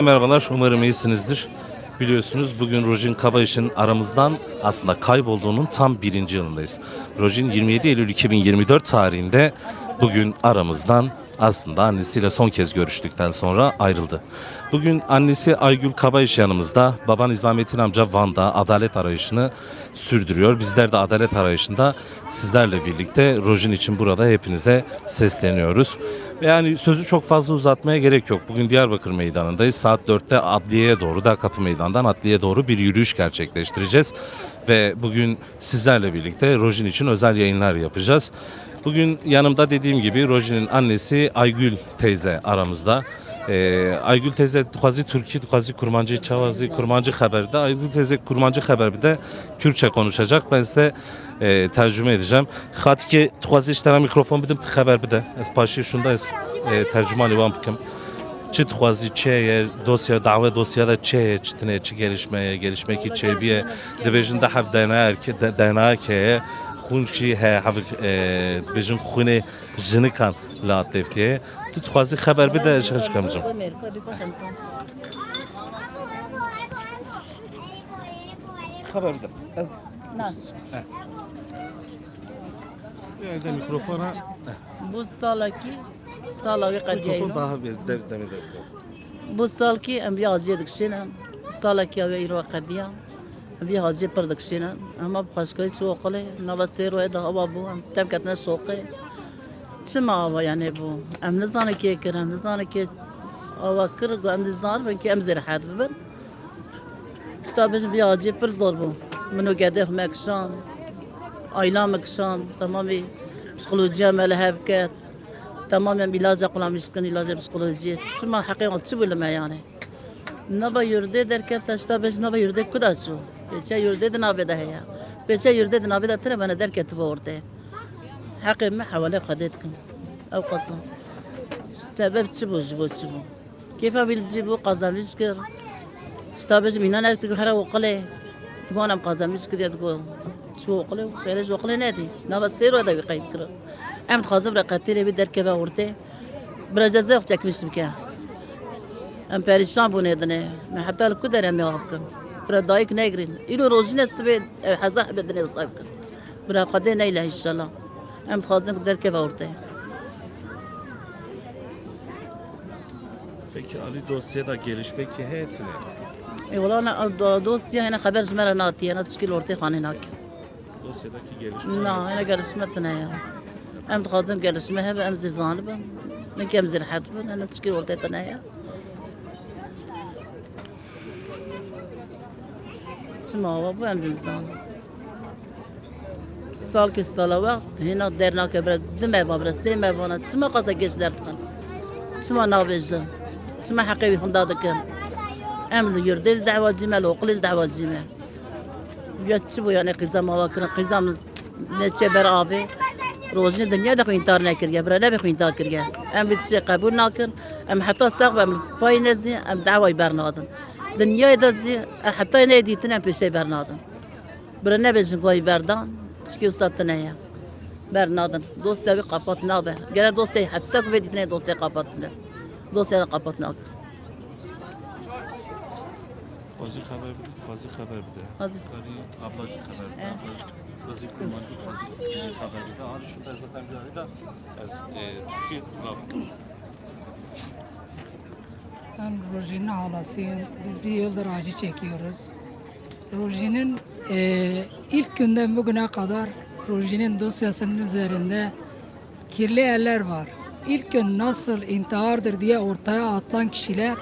Merhabalar, umarım iyisinizdir. Biliyorsunuz bugün Rojin Kabayış'ın aramızdan aslında kaybolduğunun tam birinci yılındayız. Rojin 27 Eylül 2024 tarihinde bugün aramızdan aslında annesiyle son kez görüştükten sonra ayrıldı. Bugün annesi Aygül Kabayış yanımızda, baba Nizamettin amca Van'da adalet arayışını sürdürüyor. Bizler de adalet arayışında sizlerle birlikte Rojin için burada hepinize sesleniyoruz. Yani sözü çok fazla uzatmaya gerek yok. Bugün Diyarbakır Meydanı'ndayız. Saat 4'te adliyeye doğru da Kapı Meydan'dan adliyeye doğru bir yürüyüş gerçekleştireceğiz. Ve bugün sizlerle birlikte Rojin için özel yayınlar yapacağız. Bugün yanımda dediğim gibi Rojin'in annesi Aygül teyze aramızda. Ee, Aygül teyze Tukazi Türkiye, Tukazi Kurmancı Çavazi Kurmancı Haber'de. Aygül teyze Kurmancı Haber'de Kürtçe konuşacak. Ben size e, tercüme edeceğim. Xat ki Tukazi işlere mikrofon bidim haber bide. Ez paşi şunda ez e, tercümanı van bikim. Çi Tukazi çeye dosya dava dosyada çeye çitine çi gelişmeye gelişmek ki çebiye dibejin de hav dana ki خون چی ها حو بجن خونه جنکان لا تفتیه تو تخوازی خبر بده شش کم جم خبر بده از Nasıl? evde mikrofona Bu salaki salavi mikrofon qadiye. daha bir de de de Bu salki em bir hacı dikşina. Salaki ve iro qadiye. Bir hacı per dikşina. Ama bu başka hiç okule. Nava sero da hava bu. Em tem katna soqe. Çima hava yani bu. Em ne zanı ki kir em ne zanı ki hava kir em ne zanı ben ki em zerhat ben. İşte bizim bir hacı per zor bu. Minu gedeh mekşan. Ayla mekşan. Tamamı psikolojiye melhevket. tamamen ilaca kullanmıştın ilaca psikoloji. Şuma hakikat çi bilme yani. Naba yurde derken taşta beş naba yurde kudaçu. Beçe yurdeydin abida heya. Beçe yurdeydin abida tene bana der ketibe orada. Hakkımı havale kadetkin. Ev kasım. Sebep çibu cibu cibu. Kefa bil cibu kazamış kır. İşte bizim inan erkek hara okule. Divanam kazamış kır ya diyor. Şu okule, kere okule ne di? Nava seyro da bir kayıp kır. Em kazım rakatiyle bir der kebe orada. Biraz ceza çekmiştim ki. Em perişan bu nedeni. Ben hatta kuderem yaptım em yapkın. Biraz dayık ne girin. İlo rojine sıvı hazah bedene usabkın. Biraz kadı neyle inşallah. Em xazım derkebe orta. Peki Ali dosyada gelişmek ki heyetine. E valla na dosya hene haber jmera nati. Ana tişkil orta khane nak. Dosyadaki gelişme. Na hene gelişmetine ya. Em xazım gelişme hebe em zizanı ben. Ne kem zirhat ben. Ana tişkil orta tane ya. Çima bu em zizanı. سال که سال وقت هینا در ناکه برای دمه با برای سه مه بانا چما قصه گش درد کن چما نابجن چما حقیقی هندا دکن ام یردیز دعوا جیمه لوقلیز دعوا جیمه یا چی بو یعنی قیزم آوا کرن قیزم نچه بر آوه روزین دنیا دخو انتار نکرگه برای نبی خو انتار کرگه ام بیتشی قبول نکن ام حتی ساق ام پای نزی ام دعوای برنادن دنیا دزی حتی نیدیتن ام پیشه برنادن برای نبیشن گوی بردان تشكي وصلت يا برنادن دوسيا قبطنا به قال دوسيا حتى كبدتنا دوسيا قبطنا دوسيا قبطنا Bazı haber bir, bazı haber bir de. Bazı. Kari ablacı haber bir de. Evet. ablacı- Bazı kurmancı, bazı kişi haber bir de. Ali şurada zaten bir arada. Ez, e, Türkiye Trabzon. ben Rojin'in halasıyım. Biz bir yıldır acı çekiyoruz. Rojin'in eee, ilk günden bugüne kadar Rojin'in dosyasının üzerinde kirli eller var. İlk gün nasıl intihardır diye ortaya atılan kişiler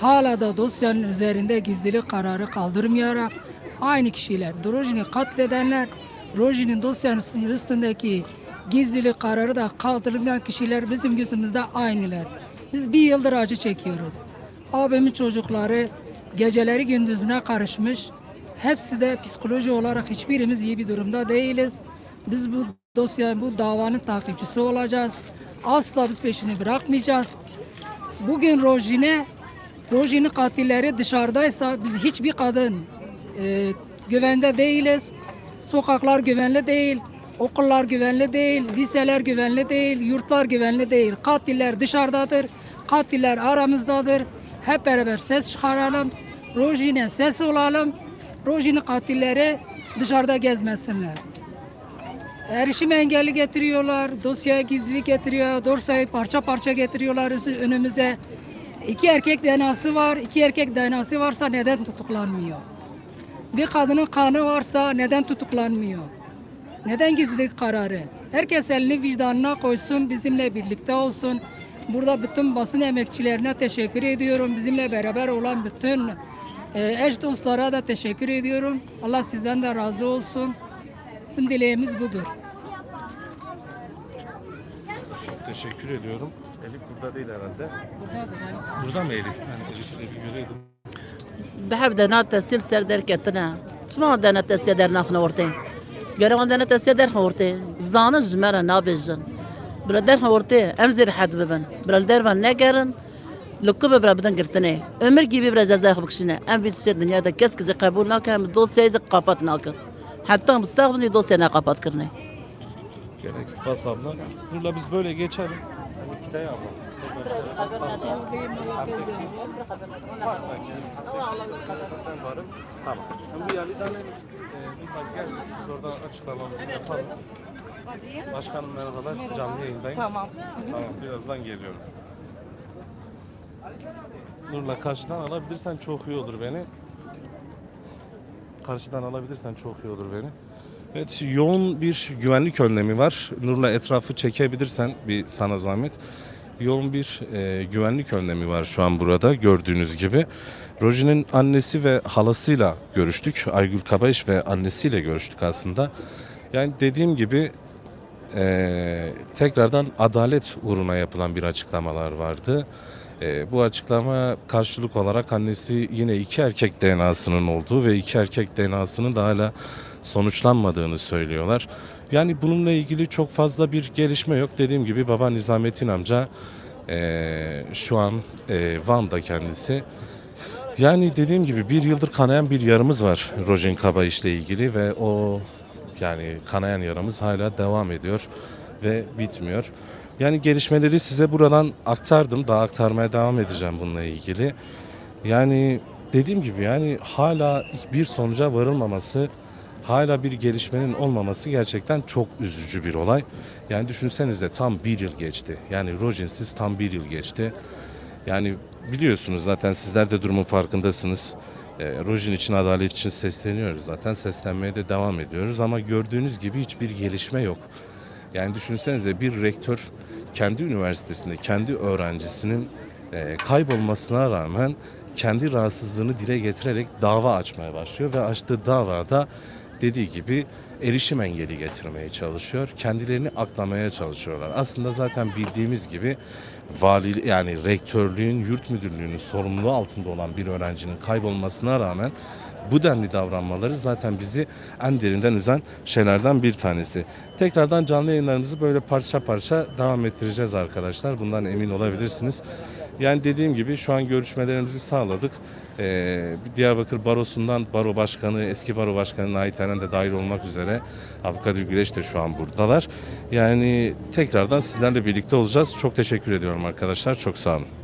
hala da dosyanın üzerinde gizlilik kararı kaldırmayarak aynı kişiler. Rojin'i katledenler, Rojin'in dosyasının üstündeki gizlilik kararı da kaldırmayan kişiler bizim gözümüzde aynılar. Biz bir yıldır acı çekiyoruz. Abimin çocukları geceleri gündüzüne karışmış. Hepsi de psikoloji olarak hiçbirimiz iyi bir durumda değiliz. Biz bu dosya, bu davanın takipçisi olacağız. Asla biz peşini bırakmayacağız. Bugün Rojin'e, Rojin'in katilleri dışarıdaysa biz hiçbir kadın e, güvende değiliz. Sokaklar güvenli değil, okullar güvenli değil, liseler güvenli değil, yurtlar güvenli değil. Katiller dışarıdadır, katiller aramızdadır. Hep beraber ses çıkaralım. Rojine ses olalım. Rojini katilleri dışarıda gezmesinler. Erişim engelli getiriyorlar, dosyaya gizli getiriyor, dosyayı parça parça getiriyorlar önümüze. İki erkek DNA'sı var, iki erkek DNA'sı varsa neden tutuklanmıyor? Bir kadının kanı varsa neden tutuklanmıyor? Neden gizlilik kararı? Herkes elini vicdanına koysun, bizimle birlikte olsun. Burada bütün basın emekçilerine teşekkür ediyorum. Bizimle beraber olan bütün e, eş dostlara da teşekkür ediyorum. Allah sizden de razı olsun. Bizim dileğimiz budur. Çok teşekkür ediyorum. Elif burada değil herhalde. Buradadır. Burada mı Elif? Yani Elif'i de bir göreydim. بحب دنا تسيل سر در كتنا شما دنا تسيل در نخنا ورتي گرم دنا تسيل در خورتي زانه جمره نابجن بلا در خورتي امزر حد ببن بلا در و نگرن لکو ببرا بدن گرتنه ömür gibi biraz ceza bıkşine en bir şey dünyada kes kızı kabul nakem dosyayı kapat nakem hatta müstakbili dosyayı kapat kırne Gerek Spas abla. Nurla biz böyle geçelim. Hani Gidey abla. Ben varım. Tamam. Şimdi yani tane bir bak gel biz orada açıklamamızı yapalım. Başkanım merhabalar. Canlı yayındayım. Tamam. Tamam birazdan geliyorum. Nurla karşıdan alabilirsen çok iyi olur beni. Karşıdan alabilirsen çok iyi olur beni. Evet yoğun bir güvenlik önlemi var. Nurla etrafı çekebilirsen bir sana zahmet. Yoğun bir e, güvenlik önlemi var şu an burada gördüğünüz gibi. Roji'nin annesi ve halasıyla görüştük. Aygül Kabayış ve annesiyle görüştük aslında. Yani dediğim gibi e, tekrardan adalet uğruna yapılan bir açıklamalar vardı. E, bu açıklama karşılık olarak annesi yine iki erkek DNA'sının olduğu ve iki erkek DNA'sının da hala sonuçlanmadığını söylüyorlar. Yani bununla ilgili çok fazla bir gelişme yok. Dediğim gibi baba Nizamettin amca e, şu an e, Van'da kendisi. Yani dediğim gibi bir yıldır kanayan bir yarımız var Rojen Kabayiş'le ilgili ve o yani kanayan yaramız hala devam ediyor ve bitmiyor. Yani gelişmeleri size buradan aktardım. Daha aktarmaya devam edeceğim bununla ilgili. Yani dediğim gibi yani hala bir sonuca varılmaması, hala bir gelişmenin olmaması gerçekten çok üzücü bir olay. Yani düşünsenize tam bir yıl geçti. Yani Rojinsiz tam bir yıl geçti. Yani biliyorsunuz zaten sizler de durumun farkındasınız. E, Rojin için, adalet için sesleniyoruz zaten. Seslenmeye de devam ediyoruz ama gördüğünüz gibi hiçbir gelişme yok. Yani düşünsenize bir rektör kendi üniversitesinde kendi öğrencisinin e, kaybolmasına rağmen kendi rahatsızlığını dile getirerek dava açmaya başlıyor ve açtığı davada dediği gibi erişim engeli getirmeye çalışıyor. Kendilerini aklamaya çalışıyorlar. Aslında zaten bildiğimiz gibi vali yani rektörlüğün, yurt müdürlüğünün sorumluluğu altında olan bir öğrencinin kaybolmasına rağmen bu denli davranmaları zaten bizi en derinden üzen şeylerden bir tanesi. Tekrardan canlı yayınlarımızı böyle parça parça devam ettireceğiz arkadaşlar. Bundan emin olabilirsiniz. Yani dediğim gibi şu an görüşmelerimizi sağladık. Ee, Diyarbakır Barosu'ndan Baro Başkanı, eski Baro Başkanı Nait Eren de dahil olmak üzere Abdülkadir Güleş de şu an buradalar. Yani tekrardan sizlerle birlikte olacağız. Çok teşekkür ediyorum arkadaşlar. Çok sağ olun.